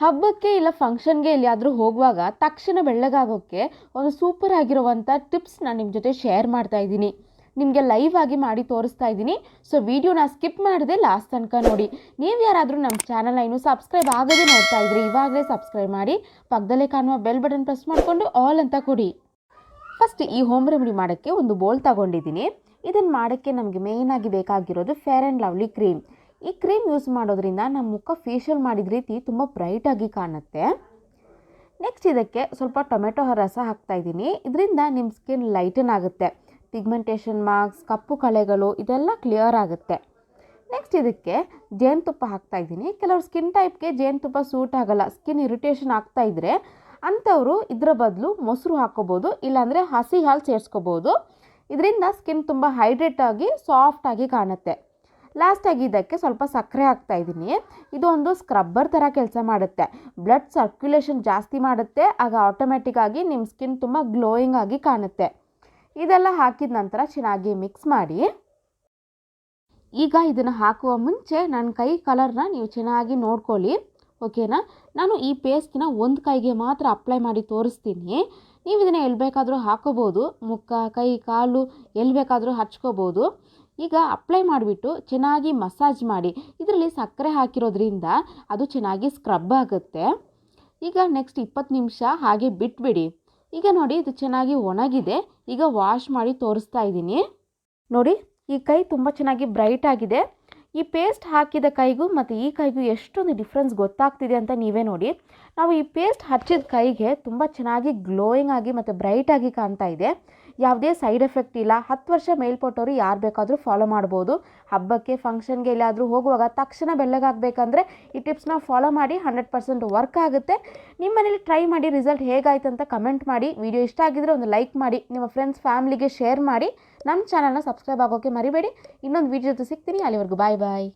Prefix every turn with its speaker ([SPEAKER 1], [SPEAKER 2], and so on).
[SPEAKER 1] ಹಬ್ಬಕ್ಕೆ ಇಲ್ಲ ಫಂಕ್ಷನ್ಗೆ ಎಲ್ಲಿಯಾದರೂ ಹೋಗುವಾಗ ತಕ್ಷಣ ಬೆಳ್ಳಗಾಗೋಕ್ಕೆ ಒಂದು ಸೂಪರ್ ಆಗಿರುವಂಥ ಟಿಪ್ಸ್ ನಾನು ನಿಮ್ಮ ಜೊತೆ ಶೇರ್ ಮಾಡ್ತಾ ಇದ್ದೀನಿ. ನಿಮಗೆ ಲೈವ್ ಆಗಿ ಮಾಡಿ ತೋರಿಸ್ತಾ ಇದ್ದೀನಿ. ಸೊ ವಿಡಿಯೋನ ಸ್ಕಿಪ್ ಮಾಡದೆ ಲಾಸ್ಟ್ ತನಕ ನೋಡಿ. ನೀವು ಯಾರಾದರೂ ನಮ್ಮ ಚಾನಲ್ನ ಇನ್ನೂ ಸಬ್ಸ್ಕ್ರೈಬ್ ಆಗದೆ ನೋಡ್ತಾ ಇದ್ರಿ ಇವಾಗಲೇ ಸಬ್ಸ್ಕ್ರೈಬ್ ಮಾಡಿ, ಪಕ್ಕದಲ್ಲೇ ಕಾಣುವ ಬೆಲ್ ಬಟನ್ ಪ್ರೆಸ್ ಮಾಡಿಕೊಂಡು ಆಲ್ ಅಂತ ಕೊಡಿ. ಫಸ್ಟ್ ಈ ಹೋಮ್ ರೆಮಿಡಿ ಮಾಡೋಕ್ಕೆ ಒಂದು ಬೋಲ್ ತಗೊಂಡಿದ್ದೀನಿ. ಇದನ್ನು ಮಾಡೋಕ್ಕೆ ನಮಗೆ ಮೇಯ್ನಾಗಿ ಬೇಕಾಗಿರೋದು ಫೇರ್ ಆ್ಯಂಡ್ ಲವ್ಲಿ ಕ್ರೀಮ್ ಈ ಕ್ರೀಮ್ ಯೂಸ್ ಮಾಡೋದ್ರಿಂದ ನಮ್ಮ ಮುಖ ಫೇಶಿಯಲ್ ಮಾಡಿದ ರೀತಿ ತುಂಬ ಬ್ರೈಟಾಗಿ ಕಾಣುತ್ತೆ. ನೆಕ್ಸ್ಟ್ ಇದಕ್ಕೆ ಸ್ವಲ್ಪ ಟೊಮೆಟೊ ರಸ ಹಾಕ್ತಾ ಇದ್ದೀನಿ. ಇದರಿಂದ ನಿಮ್ಮ ಸ್ಕಿನ್ ಲೈಟನ್ ಆಗುತ್ತೆ. ಪಿಗ್ಮೆಂಟೇಷನ್ ಮಾರ್ಕ್ಸ್ ಕಪ್ಪು ಕಲೆಗಳು ಇದೆಲ್ಲ ಕ್ಲಿಯರ್ ಆಗುತ್ತೆ. ನೆಕ್ಸ್ಟ್ ಇದಕ್ಕೆ ಜೇನುತುಪ್ಪ ಹಾಕ್ತಾ ಇದ್ದೀನಿ. ಕೆಲವರು ಸ್ಕಿನ್ ಟೈಪ್ಗೆ ಜೇನುತುಪ್ಪ ಸೂಟ್ ಆಗಲ್ಲ ಸ್ಕಿನ್ ಇರಿಟೇಷನ್ ಆಗ್ತಾ ಇದ್ದರೆ ಅಂಥವರು ಇದರ ಬದಲು ಮೊಸರು ಹಾಕ್ಕೋಬೋದು ಇಲ್ಲಾಂದರೆ ಹಸಿ ಹಾಲು ಸೇರಿಸ್ಕೋಬೋದು. ಇದರಿಂದ ಸ್ಕಿನ್ ತುಂಬ ಹೈಡ್ರೇಟ್ ಆಗಿ ಸಾಫ್ಟ್ ಆಗಿ ಕಾಣುತ್ತೆ. ಲಾಸ್ಟಾಗಿ ಇದಕ್ಕೆ ಸ್ವಲ್ಪ ಸಕ್ಕರೆ ಹಾಕ್ತಾ ಇದ್ದೀನಿ. ಇದು ಒಂದು ಸ್ಕ್ರಬ್ಬರ್ ಥರ ಕೆಲಸ ಮಾಡುತ್ತೆ. ಬ್ಲಡ್ ಸರ್ಕ್ಯುಲೇಷನ್ ಜಾಸ್ತಿ ಮಾಡುತ್ತೆ. ಆಗ ಆಟೋಮೆಟಿಕ್ ಆಗಿ ನಿಮ್ಮ ಸ್ಕಿನ್ ತುಂಬ ಗ್ಲೋಯಿಂಗ್ ಆಗಿ ಕಾಣುತ್ತೆ. ಇದೆಲ್ಲ ಹಾಕಿದ ನಂತರ ಚೆನ್ನಾಗಿ ಮಿಕ್ಸ್ ಮಾಡಿ. ಈಗ ಇದನ್ನು ಹಾಕುವ ಮುಂಚೆ ನನ್ನ ಕೈ ಕಲರ್ನ ನೀವು ಚೆನ್ನಾಗಿ ನೋಡ್ಕೊಳ್ಳಿ. ಓಕೆನಾ ನಾನು ಈ ಪೇಸ್ಟ್ನ ಒಂದು ಕೈಗೆ ಮಾತ್ರ ಅಪ್ಲೈ ಮಾಡಿ ತೋರಿಸ್ತೀನಿ. ನೀವು ಇದನ್ನು ಎಲ್ಲಿ ಬೇಕಾದರೂ ಹಾಕೋಬೋದು. ಮುಖ, ಕೈ, ಕಾಲು ಎಲ್ಲಿ ಬೇಕಾದರೂ ಹಚ್ಕೋಬೋದು. ಈಗ ಅಪ್ಲೈ ಮಾಡಿಬಿಟ್ಟು ಚೆನ್ನಾಗಿ ಮಸಾಜ್ ಮಾಡಿ. ಇದರಲ್ಲಿ ಸಕ್ಕರೆ ಹಾಕಿರೋದ್ರಿಂದ ಅದು ಚೆನ್ನಾಗಿ ಸ್ಕ್ರಬ್ ಆಗುತ್ತೆ. ಈಗ ನೆಕ್ಸ್ಟ್ ಇಪ್ಪತ್ತು ನಿಮಿಷ ಹಾಗೆ ಬಿಟ್ಬಿಡಿ. ಈಗ ನೋಡಿ ಇದು ಚೆನ್ನಾಗಿ ಒಣಗಿದೆ. ಈಗ ವಾಶ್ ಮಾಡಿ ತೋರಿಸ್ತಾ ಇದ್ದೀನಿ. ನೋಡಿ, ಈ ಕೈ ತುಂಬ ಚೆನ್ನಾಗಿ ಬ್ರೈಟ್ ಆಗಿದೆ. ಈ ಪೇಸ್ಟ್ ಹಾಕಿದ ಕೈಗೂ ಮತ್ತು ಈ ಕೈಗೂ ಎಷ್ಟೊಂದು ಡಿಫ್ರೆನ್ಸ್ ಗೊತ್ತಾಗ್ತಿದೆ ಅಂತ ನೀವೇ ನೋಡಿ. ನಾವು ಈ ಪೇಸ್ಟ್ ಹಚ್ಚಿದ ಕೈಗೆ ತುಂಬ ಚೆನ್ನಾಗಿ ಗ್ಲೋಯಿಂಗ್ ಆಗಿ ಮತ್ತು ಬ್ರೈಟ್ ಆಗಿ ಕಾಣ್ತಾ ಇದೆ. ಯಾವುದೇ ಸೈಡ್ ಎಫೆಕ್ಟ್ ಇಲ್ಲ. ಹತ್ತು ವರ್ಷ ಮೇಲ್ಪಟ್ಟವರು ಯಾರು ಬೇಕಾದರೂ ಫಾಲೋ ಮಾಡ್ಬೋದು. ಹಬ್ಬಕ್ಕೆ ಫಂಕ್ಷನ್ಗೆ ಎಲ್ಲಾದರೂ ಹೋಗುವಾಗ ತಕ್ಷಣ ಬೆಳ್ಳಗಾಗಬೇಕಂದ್ರೆ ಈ ಟಿಪ್ಸ್ನ ಫಾಲೋ ಮಾಡಿ ಹಂಡ್ರೆಡ್ ಪರ್ಸೆಂಟ್ ವರ್ಕ್ ಆಗುತ್ತೆ. ನಿಮ್ಮ ಮನೇಲಿ ಟ್ರೈ ಮಾಡಿ ರಿಸಲ್ಟ್ ಹೇಗಾಯ್ತು ಅಂತ ಕಮೆಂಟ್ ಮಾಡಿ. ವಿಡಿಯೋ ಇಷ್ಟ ಆಗಿದ್ರೆ ಒಂದು ಲೈಕ್ ಮಾಡಿ. ನಿಮ್ಮ ಫ್ರೆಂಡ್ಸ್ ಫ್ಯಾಮಿಲಿಗೆ ಶೇರ್ ಮಾಡಿ. ನಮ್ಮ ಚಾನಲ್ನ ಸಬ್ಸ್ಕ್ರೈಬ್ ಆಗೋಕ್ಕೆ ಮರಿಬೇಡಿ. ಇನ್ನೊಂದು ವಿಡಿಯೋ ಜೊತೆ ಸಿಗ್ತೀನಿ. ಅಲ್ಲಿವರೆಗೂ ಬಾಯ್ ಬಾಯ್